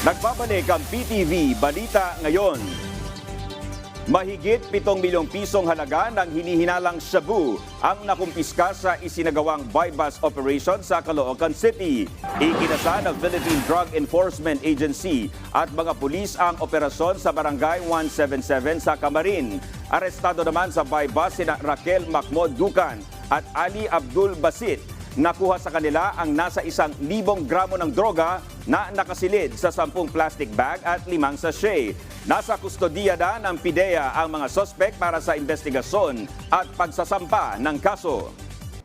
Nagbabalik ang PTV Balita ngayon. Mahigit 7 milyong pisong halaga ng hinihinalang shabu ang nakumpiska sa isinagawang buy-bust operation sa Caloocan City. Ikinasa ng Philippine Drug Enforcement Agency at mga pulis ang operasyon sa Barangay 177 sa Camarin. Arestado naman sa buy-bust sina Raquel Macmod Ducan at Ali Abdul Basit Nakuha sa kanila ang nasa isang libong gramo ng droga na nakasilid sa sampung plastic bag at limang sachet. Nasa kustodiya na ng PIDEA ang mga sospek para sa investigasyon at pagsasampa ng kaso.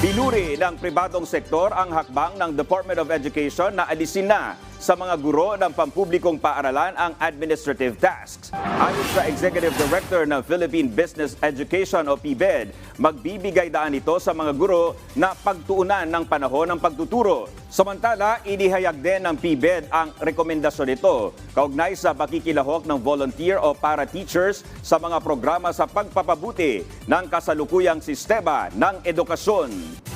Pinuri ng pribadong sektor ang hakbang ng Department of Education na alisin na sa mga guro ng pampublikong paaralan ang administrative tasks. Ayon sa Executive Director ng Philippine Business Education o PBED, magbibigay daan ito sa mga guro na pagtuunan ng panahon ng pagtuturo. Samantala, inihayag din ng PBED ang rekomendasyon nito kaugnay sa pakikilahok ng volunteer o para-teachers sa mga programa sa pagpapabuti ng kasalukuyang sistema ng edukasyon.